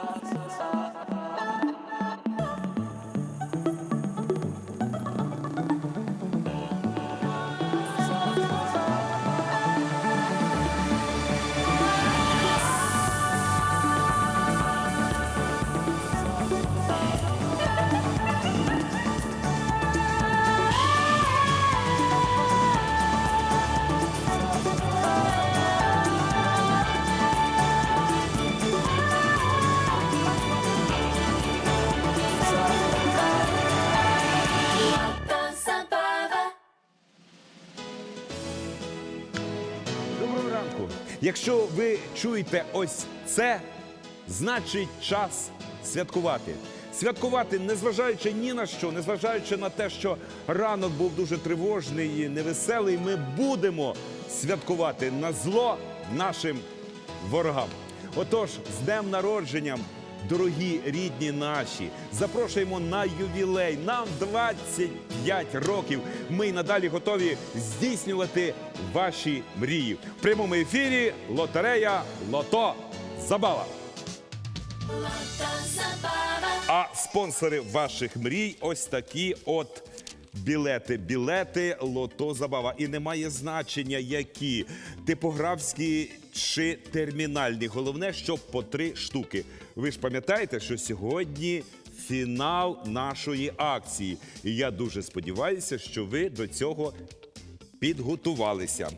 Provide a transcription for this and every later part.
sa sa sa Якщо ви чуєте ось це, значить час святкувати. Святкувати, незважаючи ні на що, незважаючи на те, що ранок був дуже тривожний і невеселий, ми будемо святкувати на зло нашим ворогам. Отож, з днем народженням, дорогі рідні наші, запрошуємо на ювілей. Нам 25 років. Ми й надалі готові здійснювати ваші мрії. В прямому ефірі лотерея Лото Забава. А спонсори ваших мрій ось такі от. Білети, білети, лото забава. І немає значення, які типографські чи термінальні. Головне, щоб по три штуки. Ви ж пам'ятаєте, що сьогодні фінал нашої акції. І я дуже сподіваюся, що ви до цього підготувалися.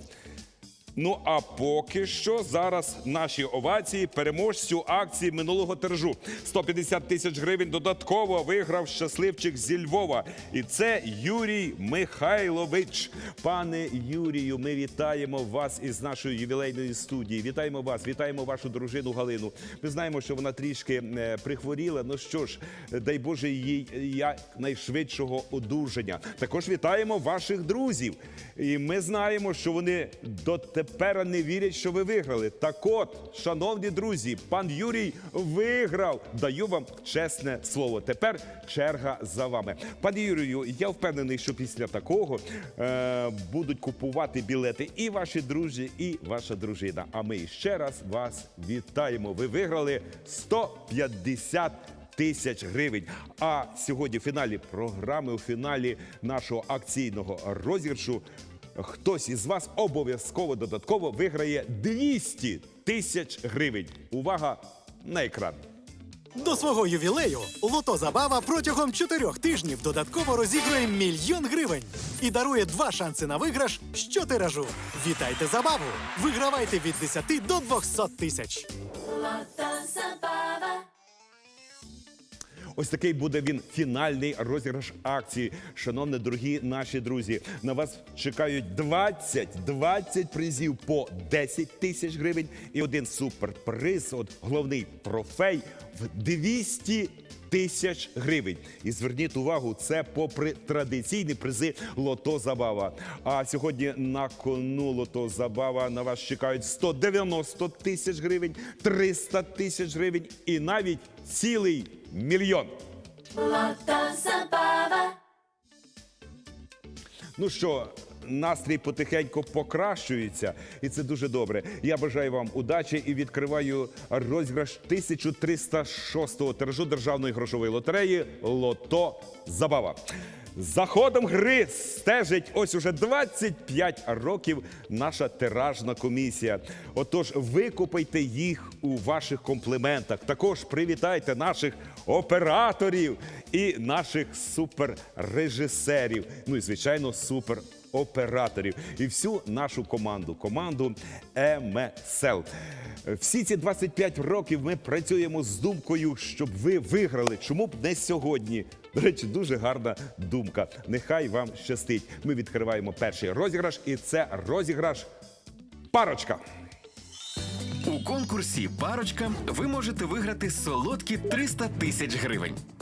Ну а поки що зараз наші овації переможцю акції минулого тиражу. 150 тисяч гривень додатково виграв щасливчик зі Львова. І це Юрій Михайлович. Пане Юрію, ми вітаємо вас із нашої ювілейної студії. Вітаємо вас, вітаємо вашу дружину Галину. Ми знаємо, що вона трішки е, прихворіла. Ну що ж, дай Боже їй якнайшвидшого одужання. Також вітаємо ваших друзів. І ми знаємо, що вони дотепер не вірять, що ви виграли. Так от, шановні друзі, пан Юрій виграв. Даю вам чесне слово. Тепер черга за вами. Пане Юрію, я впевнений, що після такого е, будуть купувати білети і ваші друзі, і ваша дружина. А ми ще раз вас вітаємо. Ви виграли 150 тисяч гривень. А сьогодні в фіналі програми, у фіналі нашого акційного розіграшу, хтось із вас обов'язково додатково виграє 200 тисяч гривень. Увага на екран. До свого ювілею Лото Забава протягом чотирьох тижнів додатково розігрує мільйон гривень і дарує два шанси на виграш щотиражу. Вітайте забаву! Вигравайте від 10 до 200 тисяч. Ось такий буде він фінальний розіграш акції. Шановні дорогі наші друзі, на вас чекають 20, 20 призів по 10 тисяч гривень і один суперприз, от головний трофей в 200 тисяч гривень. І зверніть увагу, це попри традиційні призи Лото Забава. А сьогодні на кону Лото Забава на вас чекають 190 тисяч гривень, 300 тисяч гривень і навіть цілий мільйон. Ну що, настрій потихеньку покращується, і це дуже добре. Я бажаю вам удачі і відкриваю розіграш 1306-го тиражу державної грошової лотереї Лото Забава. За ходом гри стежить ось уже 25 років наша тиражна комісія. Отож, викупайте їх у ваших компліментах. Також привітайте наших операторів і наших суперрежисерів. Ну і звичайно, супероператорів. І всю нашу команду, команду МСЛ. Всі ці 25 років ми працюємо з думкою, щоб ви виграли. Чому б не сьогодні? До речі, дуже гарна думка. Нехай вам щастить. Ми відкриваємо перший розіграш, і це розіграш парочка. У конкурсі Парочка ви можете виграти солодкі 300 тисяч гривень.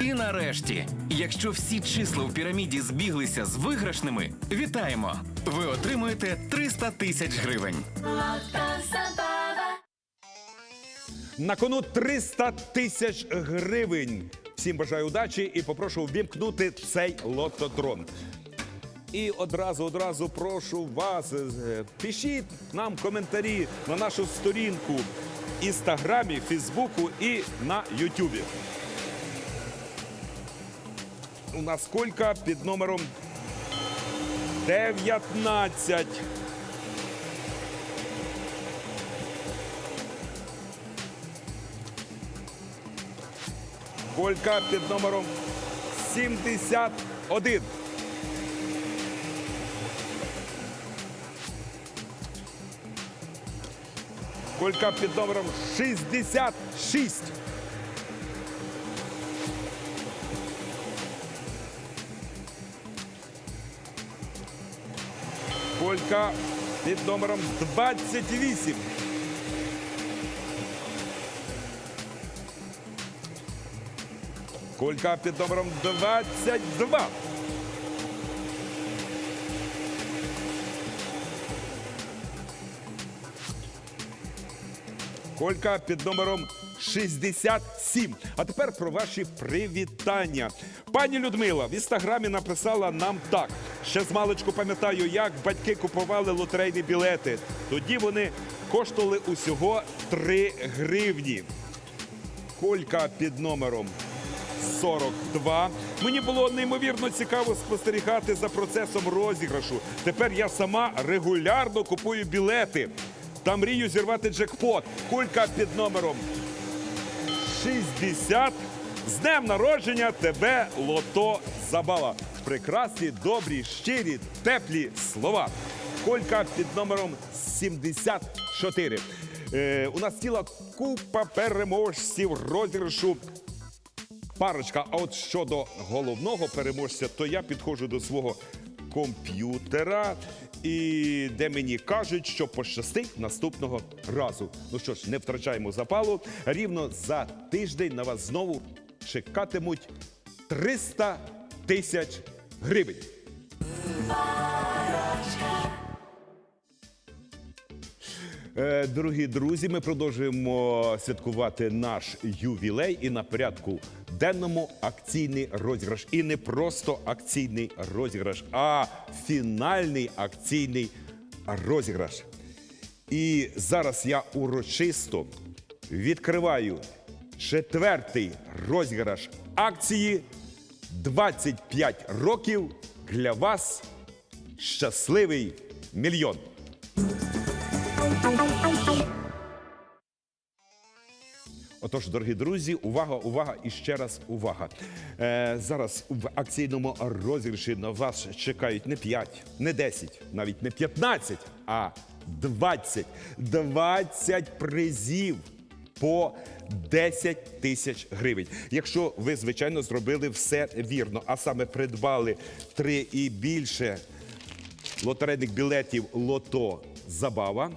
І нарешті, якщо всі числа в піраміді збіглися з виграшними, вітаємо! Ви отримуєте 300 тисяч гривень. На кону 300 тисяч гривень. Всім бажаю удачі і попрошу ввімкнути цей лототрон. І одразу, одразу прошу вас, е, пишіть нам коментарі на нашу сторінку в інстаграмі, Фейсбуку і на Ютубі. У нас колька під номером 19. Колька під номером 71. Колька під номером 66. Колька під номером 28. Колька під номером 22. Колька під номером 67. А тепер про ваші привітання. Пані Людмила в інстаграмі написала нам так. Ще з маличку пам'ятаю, як батьки купували лотерейні білети. Тоді вони коштували усього 3 гривні. Колька під номером 42. Мені було неймовірно цікаво спостерігати за процесом розіграшу. Тепер я сама регулярно купую білети та мрію зірвати джекпот. Кулька під номером 60. З днем народження тебе лото забава. Прекрасні, добрі, щирі, теплі слова. Колька під номером 74. Е, у нас ціла купа переможців розіграшу парочка. А от щодо головного переможця, то я підходжу до свого комп'ютера, і де мені кажуть, що пощастить наступного разу. Ну що ж, не втрачаємо запалу. Рівно за тиждень на вас знову чекатимуть 300 тисяч гривень. Е, Дорогі друзі, ми продовжуємо святкувати наш ювілей і на порядку денному акційний розіграш. І не просто акційний розіграш, а фінальний акційний розіграш. І зараз я урочисто відкриваю четвертий розіграш акції 25 років для вас. Щасливий мільйон. Отож, дорогі друзі, увага, увага і ще раз увага. Е, зараз в акційному розіграші на вас чекають не 5, не 10, навіть не 15, а 20. 20 призів по 10 тисяч гривень. Якщо ви, звичайно, зробили все вірно, а саме придбали три і більше лотерейних білетів Лото Забава.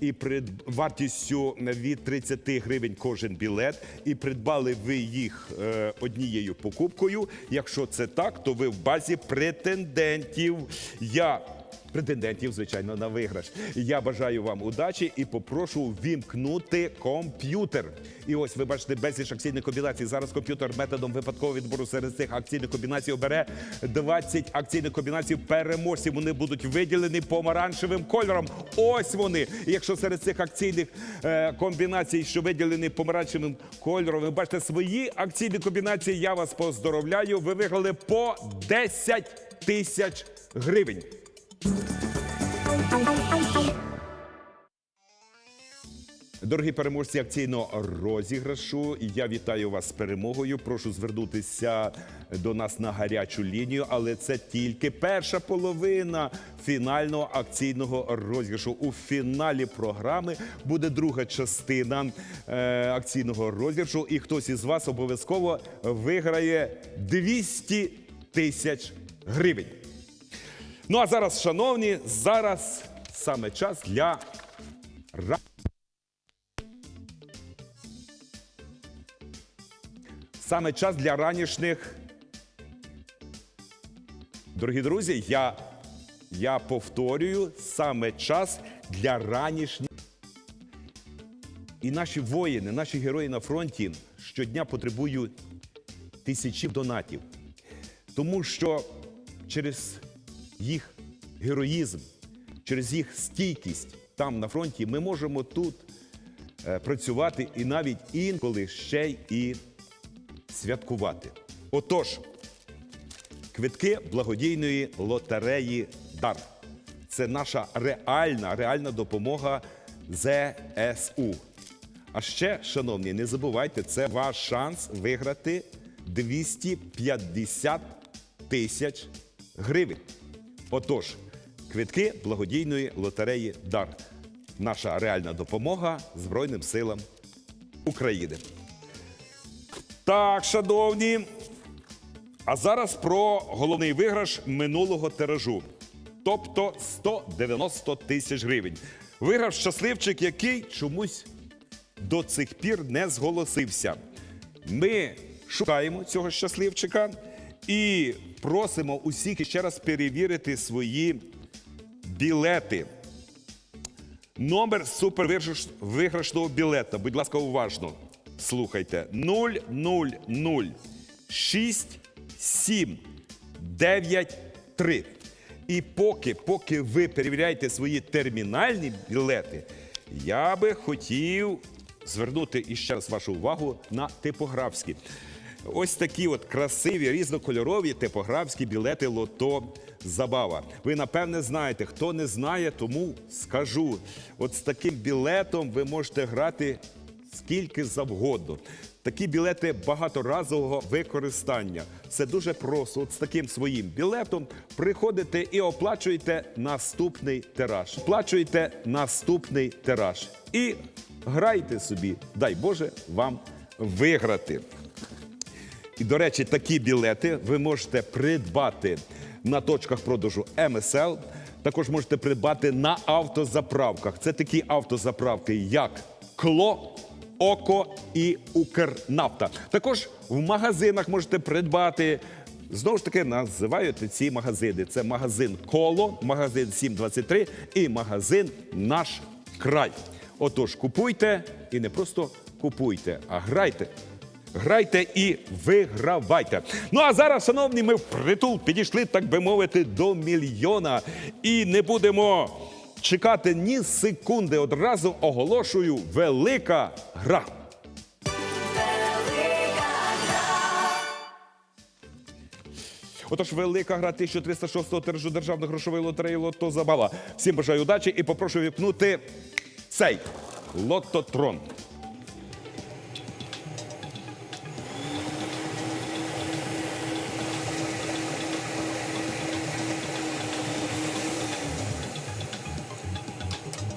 І прид... вартістю від 30 гривень кожен білет, і придбали ви їх е, однією покупкою. Якщо це так, то ви в базі претендентів. Я претендентів, звичайно, на виграш. Я бажаю вам удачі і попрошу вімкнути комп'ютер. І ось ви бачите безліч акційних комбінацій. Зараз комп'ютер методом випадкового відбору серед цих акційних комбінацій обере 20 акційних комбінацій переможців. Вони будуть виділені помаранчевим кольором. Ось вони. І якщо серед цих акційних е, комбінацій, що виділені помаранчевим кольором, ви бачите свої акційні комбінації, я вас поздоровляю. Ви виграли по 10 тисяч гривень. Дорогі переможці акційного розіграшу, я вітаю вас з перемогою. Прошу звернутися до нас на гарячу лінію, але це тільки перша половина фінального акційного розіграшу. У фіналі програми буде друга частина е, акційного розіграшу, і хтось із вас обов'язково виграє 200 тисяч гривень. Ну а зараз, шановні, зараз саме час для Саме час для ранішніх. Дорогі друзі, я, я повторюю, саме час для ранішніх. І наші воїни, наші герої на фронті щодня потребують тисячі донатів. Тому що через їх героїзм, через їх стійкість там на фронті ми можемо тут е, працювати і навіть інколи ще і святкувати. Отож, квитки благодійної лотереї Дар. Це наша реальна, реальна допомога ЗСУ. А ще, шановні, не забувайте, це ваш шанс виграти 250 тисяч гривень. Отож, квитки благодійної лотереї Дар. Наша реальна допомога Збройним силам України. Так, шановні. А зараз про головний виграш минулого тиражу. Тобто 190 тисяч гривень. Виграв щасливчик, який чомусь до цих пір не зголосився. Ми шукаємо цього щасливчика і просимо усіх ще раз перевірити свої білети. Номер супервиграшного білета. Будь ласка, уважно. Слухайте. 0006793. І поки, поки ви перевіряєте свої термінальні білети, я би хотів звернути іще раз вашу увагу на типографські. Ось такі от красиві різнокольорові типографські білети Лото Забава. Ви напевне знаєте. Хто не знає, тому скажу. От з таким білетом ви можете грати скільки завгодно. Такі білети багаторазового використання. Це дуже просто. От з таким своїм білетом приходите і оплачуєте наступний тираж. Оплачуєте наступний тираж. І грайте собі, дай Боже вам виграти. І, до речі, такі білети ви можете придбати на точках продажу МСЛ. Також можете придбати на автозаправках. Це такі автозаправки, як Кло, Око і Укрнафта. Також в магазинах можете придбати. Знову ж таки, називають ці магазини. Це магазин Коло, магазин 723 і магазин Наш край. Отож, купуйте і не просто купуйте, а грайте. Грайте і вигравайте. Ну а зараз, шановні, ми впритул підійшли, так би мовити, до мільйона. І не будемо чекати ні секунди. Одразу оголошую велика гра. Отож, велика гра 1306 тиражу державної грошової лотереї Лото Забава. Всім бажаю удачі і попрошу вікнути цей лототрон.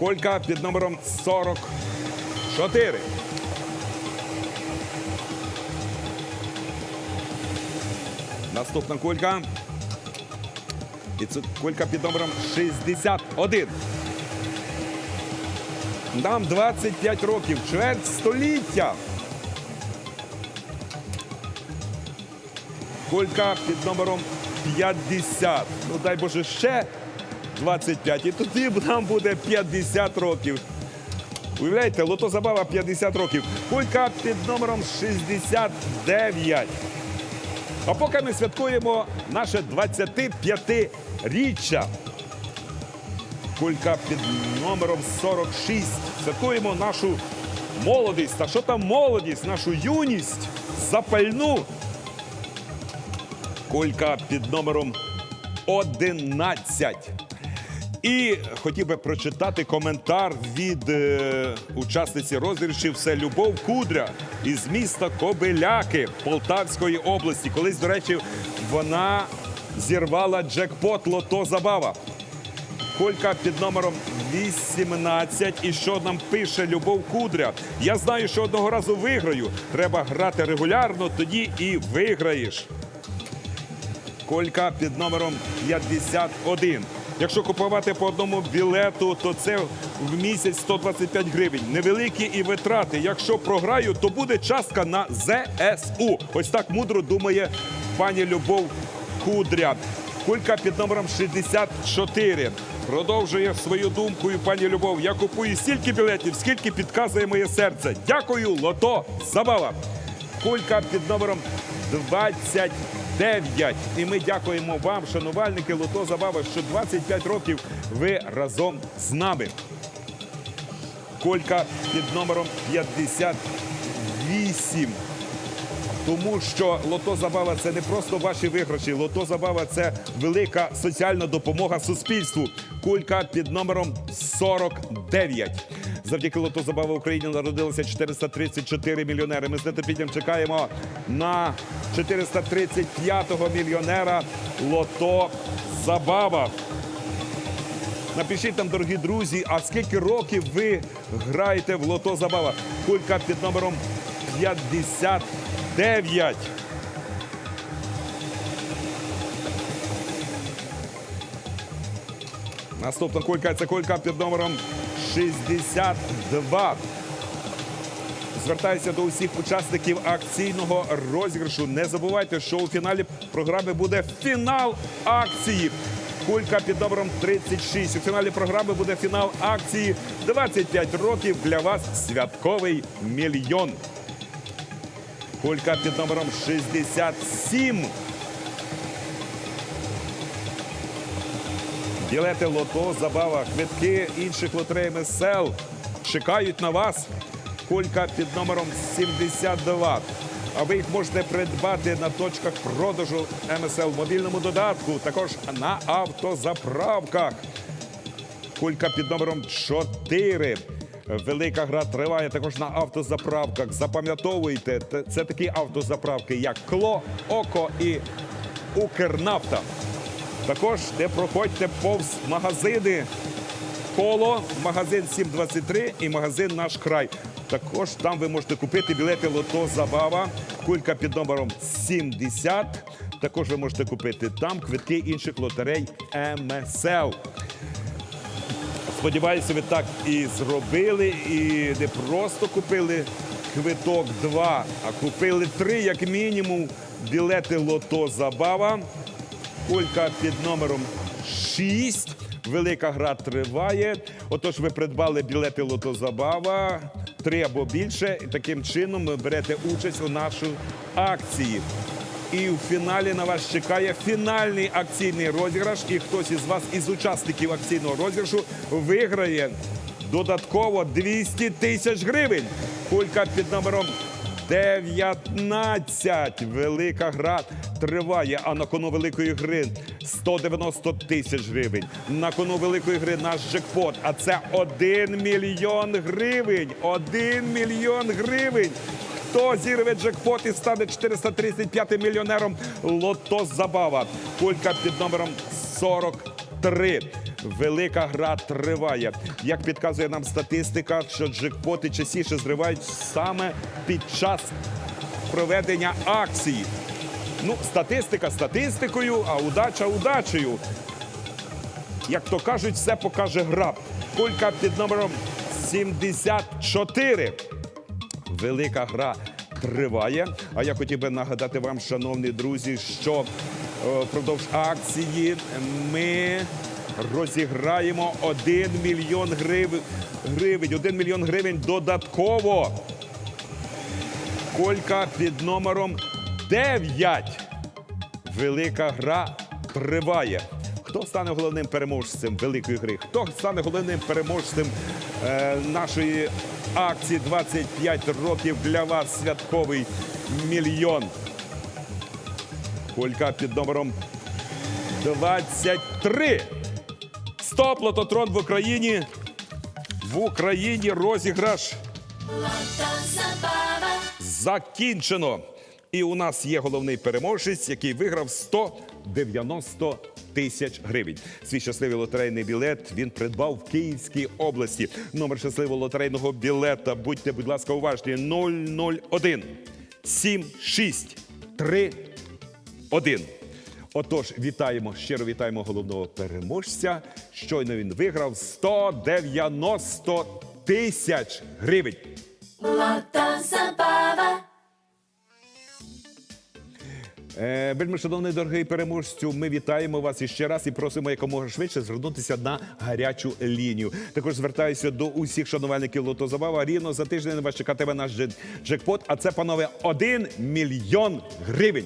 Колька під номером 44. Наступна кулька. І це кулька під номером 61. Нам 25 років, чверть століття. Кулька під номером 50. Ну дай Боже, ще 25. І тоді нам буде 50 років. Уявляєте, лото забава 50 років. Кулька під номером 69. А поки ми святкуємо наше 25-річчя. Кулька під номером 46. Святкуємо нашу молодість. Та що там молодість, нашу юність, запальну. Кулька під номером 11. І хотів би прочитати коментар від е, учасниці розіграшів. Це Любов Кудря із міста Кобиляки Полтавської області. Колись, до речі, вона зірвала джекпот Лото Забава. Колька під номером 18. І що нам пише Любов Кудря? Я знаю, що одного разу виграю. Треба грати регулярно, тоді і виграєш. Колька під номером 51. Якщо купувати по одному білету, то це в місяць 125 гривень. Невеликі і витрати. Якщо програю, то буде частка на ЗСУ. Ось так мудро думає пані Любов Кудря. Кулька під номером 64. Продовжує свою думку і пані Любов. Я купую стільки білетів, скільки підказує моє серце. Дякую, лото, забава. Кулька під номером 29. І ми дякуємо вам, шанувальники Лото Забава, що 25 років ви разом з нами. Колька під номером 58. Тому що лото забава це не просто ваші виграші. Лото забава це велика соціальна допомога суспільству. Кулька під номером 49. Завдяки лото забава в Україні народилося 434 мільйонери. Ми з нетерпінням чекаємо на 435-го мільйонера Лото Забава. Напишіть там, дорогі друзі, а скільки років ви граєте в лото забава? Кулька під номером 59. Наступна кулька це кулька під номером 62. Звертаюся до усіх учасників акційного розіграшу. Не забувайте, що у фіналі програми буде фінал акції. Кулька під номером 36. У фіналі програми буде фінал акції 25 років для вас святковий мільйон. Кулька під номером 67. Білети лото, забава, квитки інших лотерей МСЛ чекають на вас. Кулька під номером 72. А ви їх можете придбати на точках продажу МСЛ в мобільному додатку, також на автозаправках. Кулька під номером 4. Велика гра триває також на автозаправках. Запам'ятовуйте, це такі автозаправки, як Кло, Око і Укрнафта. Також не проходьте повз магазини коло, магазин 723 і магазин Наш край. Також там ви можете купити білети Лото Забава, кулька під номером 70. Також ви можете купити там квитки інших лотерей МСЛ. Сподіваюся, ви так і зробили, і не просто купили квиток 2, а купили 3, як мінімум, білети Лото Забава. Кулька під номером 6. Велика гра триває. Отож, ви придбали білети Лото Забава, три або більше. Таким чином ви берете участь у нашій акції. І в фіналі на вас чекає фінальний акційний розіграш. І хтось із вас, із учасників акційного розіграшу, виграє додатково 200 тисяч гривень. Кулька під номером 19. Велика гра триває. А на кону великої гри 190 тисяч гривень. На кону великої гри наш джекпот. А це 1 мільйон гривень. 1 мільйон гривень. Хто зірве джекпот і стане 435 мільйонером? Лото Забава. Кулька під номером 43. Велика гра триває. Як підказує нам статистика, що джекпоти частіше зривають саме під час проведення акції. Ну, статистика статистикою, а удача удачею. Як то кажуть, все покаже гра. Кулька під номером 74. Велика гра триває. А я хотів би нагадати вам, шановні друзі, що е, впродовж акції ми розіграємо 1 мільйон гривень. гривень 1 мільйон гривень додатково. Колька під номером 9. Велика гра триває. Хто стане головним переможцем великої гри? Хто стане головним переможцем е, нашої акції 25 років для вас святковий мільйон? Колька під номером 23. Стоп, лототрон в Україні. В Україні розіграш закінчено. І у нас є головний переможець, який виграв 190 тисяч гривень. Свій щасливий лотерейний білет він придбав в Київській області. Номер щасливого лотерейного білета. Будьте, будь ласка, уважні 001 76 3 1. Отож, вітаємо, щиро вітаємо головного переможця. Щойно він виграв 190 тисяч гривень. Е, Вельми шановний дорогий переможцю, ми вітаємо вас іще раз і просимо якомога швидше звернутися на гарячу лінію. Також звертаюся до усіх шанувальників Лото Забава. Рівно за тиждень вас чекатиме наш джекпот. А це, панове, 1 мільйон гривень.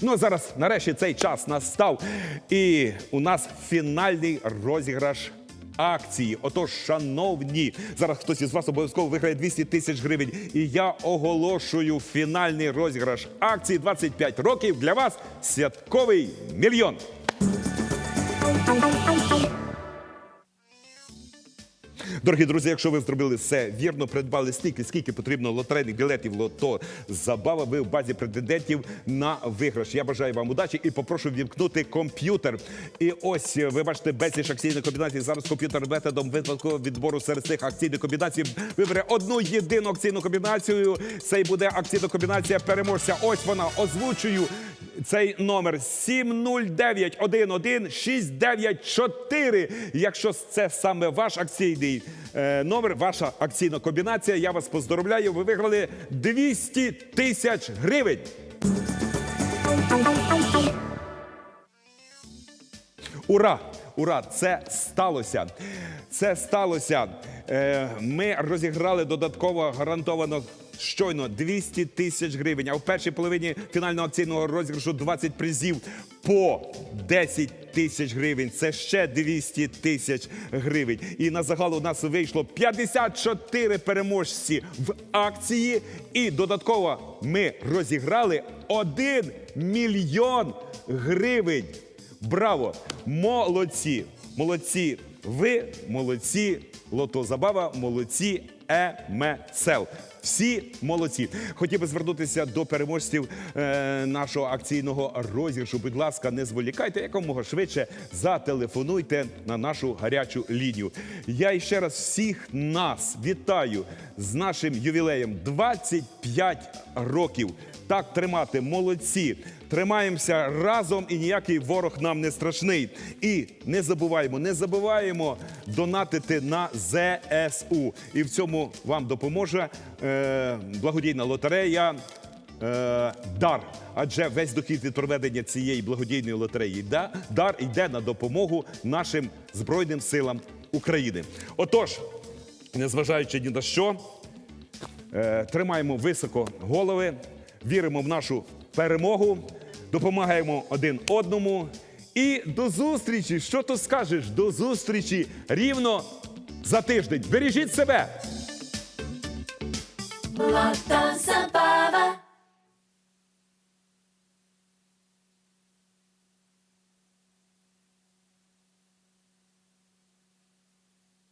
Ну а зараз нарешті цей час настав. І у нас фінальний розіграш. Акції, отож, шановні, зараз хтось із вас обов'язково виграє 200 тисяч гривень. І я оголошую фінальний розіграш акції 25 років для вас святковий мільйон. Дорогі друзі, якщо ви зробили все вірно, придбали стільки, скільки потрібно лотерейних білетів лото забава, ви в базі претендентів на виграш. Я бажаю вам удачі і попрошу вімкнути комп'ютер. І ось ви бачите безліч акційних комбінацій. Зараз комп'ютер методом випадкового відбору серед цих акційних комбінацій вибере одну єдину акційну комбінацію. Це й буде акційна комбінація переможця. Ось вона озвучую. Цей номер 70911 Якщо це саме ваш акційний е, номер, ваша акційна комбінація, я вас поздоровляю. Ви виграли 200 тисяч гривень. Ура! Ура! Це сталося! Це сталося. Е, Ми розіграли додатково гарантовано. Щойно 200 тисяч гривень. А в першій половині фінального акційного розіграшу 20 призів по 10 тисяч гривень. Це ще 200 тисяч гривень. І на загал у нас вийшло 54 переможці в акції. І додатково ми розіграли 1 мільйон гривень. Браво! Молодці! Молодці! Ви молодці! Лото Забава, молодці! ЕМСЛ. Всі молодці. Хотів би звернутися до переможців е, нашого акційного розіграшу. Будь ласка, не зволікайте якомога швидше зателефонуйте на нашу гарячу лінію. Я ще раз всіх нас вітаю з нашим ювілеєм 25 років. Так тримати, молодці. Тримаємося разом і ніякий ворог нам не страшний. І не забуваємо, не забуваємо донатити на ЗСУ. І в цьому вам допоможе е, благодійна лотерея. Е, дар, адже весь дохід від проведення цієї благодійної лотереї да, дар йде на допомогу нашим збройним силам України. Отож, незважаючи ні на що, Е, тримаємо високо голови, віримо в нашу перемогу, допомагаємо один одному. І до зустрічі! Що то скажеш? До зустрічі рівно за тиждень. Бережіть себе!